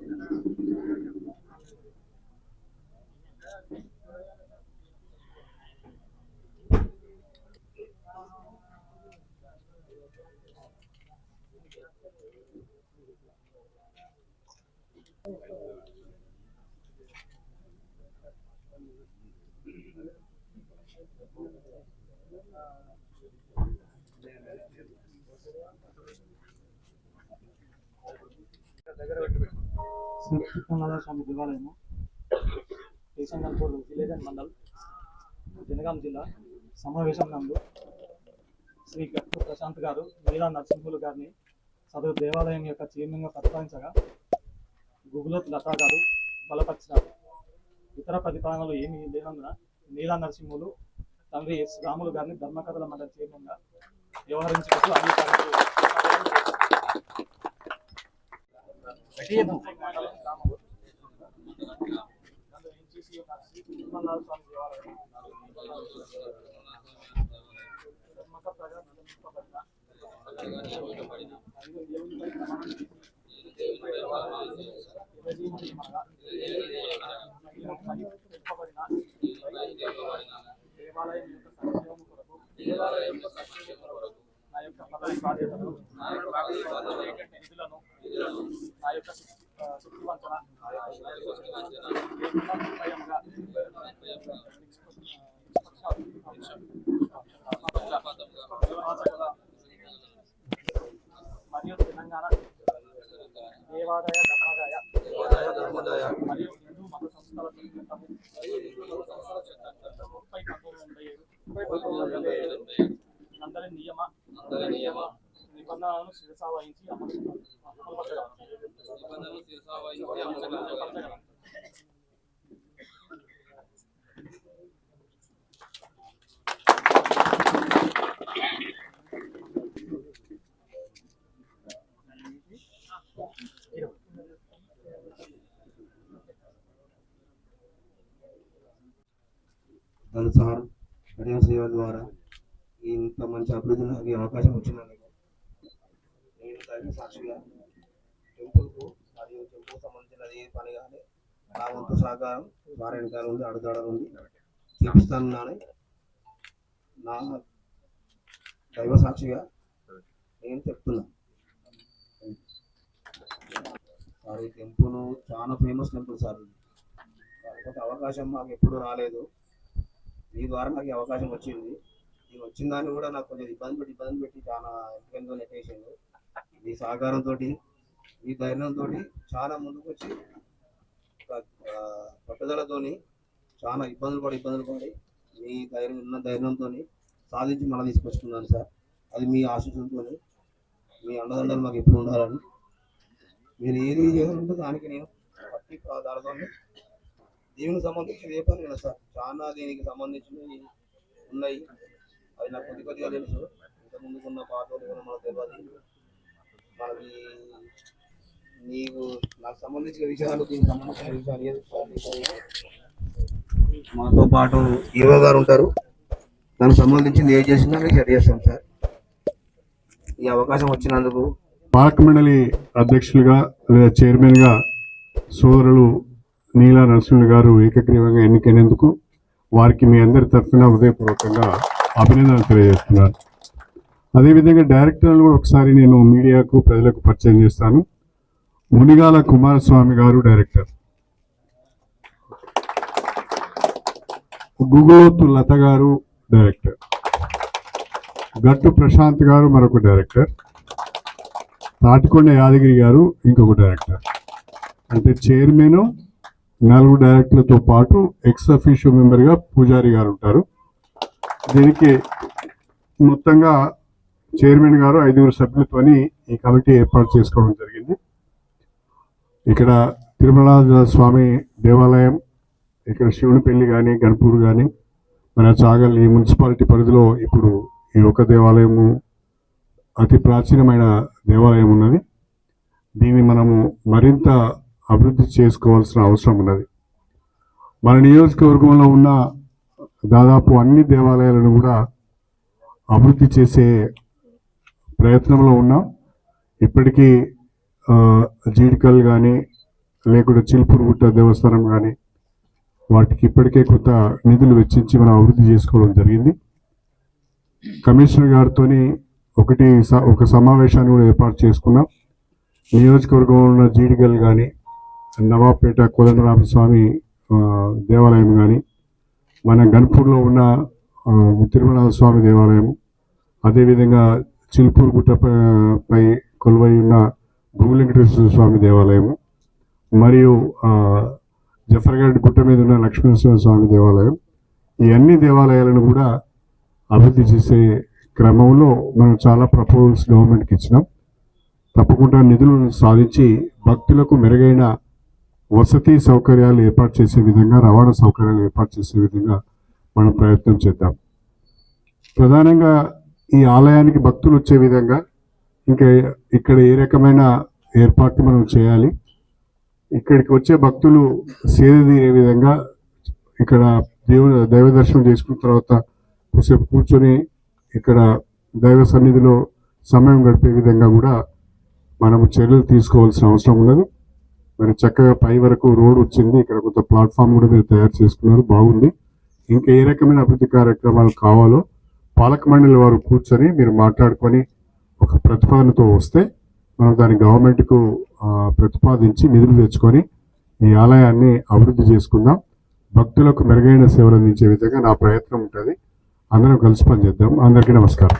Il n'y a. Shri స్వామి దేవాలయము కేశంగల్పూర్ village mandal Jangaon జిల్లా సమావేశం నందు శ్రీ గట్టు ప్రశాంత్ గారు మీరా నరసింహులు గారిని సదరు దేవాలయం యొక్క చైర్మన్గా ప్రతిపాదించగా గుగులోత్ లతా గారు బలపరిచినారు ఇతర ప్రతిపాదనలు ఏమీ లేనందున నీలా నరసింహులు తండ్రి ఎస్ రాములు గారిని ధర్మకథల మండలి చైర్మన్గా వ్యవహరించినట్లు అంగీకారం దేవాలయం యొక్క సంక్షేమం కొరకు దేవాలయం యొక్క సంక్షేమం కొరకు నా యొక్క పదవి బాధ్యతలు నా యొక్క పదవి బాధ్యతలు నిధులను నా యొక్క శక్తి- దేవాదాయ ధర్మాదాయ మరియు హిందూ మత సంస్థల చట్టము ముప్పై పంతొమ్మిది ఏడు నందరి నియమ నిబంధనలను శిరసా వహించి అమలు అమలుపరచగలను. దాని సార్ గడియ సేవ ద్వారా ఇంత మంచి అభివృద్ధి ఈ అవకాశం వచ్చినందుకు నేను దైవ సాక్షిగా టెంపుల్కు మరియు టెంపుల్ సంబంధించిన ఏ పని కానీ నా వంతు సహకారం వారి వెనకాల ఉంది అడుగుదడ ఉంది చూపిస్తానని నా దైవ సాక్షిగా నేను చెప్తున్నా. సార్ ఈ టెంపుల్ చాలా ఫేమస్ టెంపుల్ సార్. కాకపోతే అవకాశం మాకు ఎప్పుడు రాలేదు. మీ ద్వారా నాకు అవకాశం వచ్చింది. నేను వచ్చిన దాన్ని కూడా నాకు కొంచెం ఇబ్బంది పెట్టి ఇబ్బంది పెట్టి చాలా ఎంతో నెట్టేసింది మీ సహకారంతో మీ ధైర్యంతో చాలా ముందుకు వచ్చి పట్టుదలతోని చాలా ఇబ్బందులు పడి ఇబ్బందులు పడి మీ ధైర్యం ఉన్న ధైర్యంతో సాధించి మళ్ళీ తీసుకొచ్చుకున్నాను సార్. అది మీ ఆశీస్సులతో మీ అండదండలు మాకు ఎప్పుడు ఉండాలని. మీరు ఏది చేయాలంటే దానికి నేను పట్టి దానితో దీనికి సంబంధించిన ఏ పని సార్. చాలా దీనికి సంబంధించినవి ఉన్నాయి. అది నాకు కొద్ది కొద్దిగా తెలుసు. ముందున్న పాటలు కూడా మనకు తెలియదు మనకి నీకు నాకు సంబంధించిన విషయాలు దీనికి సంబంధించిన విషయాలు మాతో పాటు హీరో గారు ఉంటారు. దానికి సంబంధించింది ఏం చేసినా మీకు చేస్తాం సార్. ఈ అవకాశం వచ్చినందుకు పార్క్ మండలి అధ్యక్షులుగా లేదా చైర్మన్గా సోదరులు నీలా నరసింహులు గారు ఏకగ్రీవంగా ఎన్నికైనందుకు వారికి మీ అందరి తరఫున హృదయపూర్వకంగా అభినందనలు తెలియజేస్తున్నాను. అదేవిధంగా డైరెక్టర్లు కూడా ఒకసారి నేను మీడియాకు ప్రజలకు పరిచయం చేస్తాను. మునిగాల కుమారస్వామి గారు డైరెక్టర్. గుగులోతు లత గారు డైరెక్టర్. గట్టు ప్రశాంత్ గారు మరొక డైరెక్టర్. తాటికొండ యాదగిరి గారు ఇంకొక డైరెక్టర్. అంటే చైర్మన్ నలుగురు డైరెక్టర్లతో పాటు ఎక్స్ అఫీషియో మెంబర్గా పూజారి గారు ఉంటారు. దీనికి మొత్తంగా చైర్మన్ గారు ఐదుగురు సభ్యులతోని ఈ కమిటీ ఏర్పాటు చేసుకోవడం జరిగింది. ఇక్కడ తిరుమల స్వామి దేవాలయం ఇక్కడ శివునిపల్లి కానీ గణపూర్ కానీ మన చాగల్ ఈ మున్సిపాలిటీ పరిధిలో ఇప్పుడు ఈ ఒక దేవాలయము అతి ప్రాచీనమైన దేవాలయం ఉన్నది. దీన్ని మనము మరింత అభివృద్ధి చేసుకోవాల్సిన అవసరం ఉన్నది. మన నియోజకవర్గంలో ఉన్న దాదాపు అన్ని దేవాలయాలను కూడా అభివృద్ధి చేసే ప్రయత్నంలో ఉన్నాం. ఇప్పటికీ జీడికల్ కానీ లేకుంటే చిలుపురుగుట్ట దేవస్థానం కానీ వాటికి ఇప్పటికే కొంత నిధులు వెచ్చించి మనం అభివృద్ధి చేసుకోవడం జరిగింది. కమిషనర్ గారితోని ఒకటి స- ఒక సమావేశాన్ని కూడా ఏర్పాటు చేసుకున్నాం. నియోజకవర్గంలో ఉన్న జీడికల్ కానీ నవాబ్పేట కోదండరామస్వామి దేవాలయం కానీ మన గన్పూర్లో ఉన్న ఆ, తిరుమల స్వామి దేవాలయం అదేవిధంగా చిల్పూర్ గుట్టపై పై కొలువై ఉన్న భూమిలింకటేశ్వర స్వామి దేవాలయము మరియు జఫర్గఢ్ గుట్ట మీద ఉన్న లక్ష్మీనరసింహ స్వామి దేవాలయం ఈ అన్ని దేవాలయాలను కూడా అభివృద్ధి చేసే క్రమంలో మనం చాలా ప్రపోజల్స్ గవర్నమెంట్కి ఇచ్చినాం. తప్పకుండా నిధులను సాధించి భక్తులకు మెరుగైన వసతి సౌకర్యాలు ఏర్పాటు చేసే విధంగా రవాణా సౌకర్యాలు ఏర్పాటు చేసే విధంగా మనం ప్రయత్నం చేద్దాం. ప్రధానంగా ఈ ఆలయానికి భక్తులు వచ్చే విధంగా ఇంకా ఇక్కడ ఏ రకమైన ఏర్పాట్లు మనం చేయాలి ఇక్కడికి వచ్చే భక్తులు సేద తీరే విధంగా ఇక్కడ దేవుడు దైవ దర్శనం చేసుకున్న తర్వాత కొద్దిసేపు కూర్చొని ఇక్కడ దైవ సన్నిధిలో సమయం గడిపే విధంగా కూడా మనము చర్యలు తీసుకోవాల్సిన అవసరం ఉన్నది. మరి చక్కగా పై వరకు రోడ్ వచ్చింది ఇక్కడ కొంత ప్లాట్ఫామ్ కూడా మీరు తయారు చేసుకున్నారు. బాగుంది. ఇంకా ఏ రకమైన అభివృద్ధి కార్యక్రమాలు కావాలో పాలక మండలి వారు కూర్చొని మీరు మాట్లాడుకొని ఒక ప్రతిపాదనతో వస్తే మనం దాన్ని గవర్నమెంట్కు ప్రతిపాదించి నిధులు తెచ్చుకొని ఈ ఆలయాన్ని అభివృద్ధి చేసుకుందాం. భక్తులకు మెరుగైన సేవలు అందించే విధంగా నా ప్రయత్నం ఉంటుంది. అందరం కలిసి పనిచేద్దాం. అందరికీ నమస్కారం.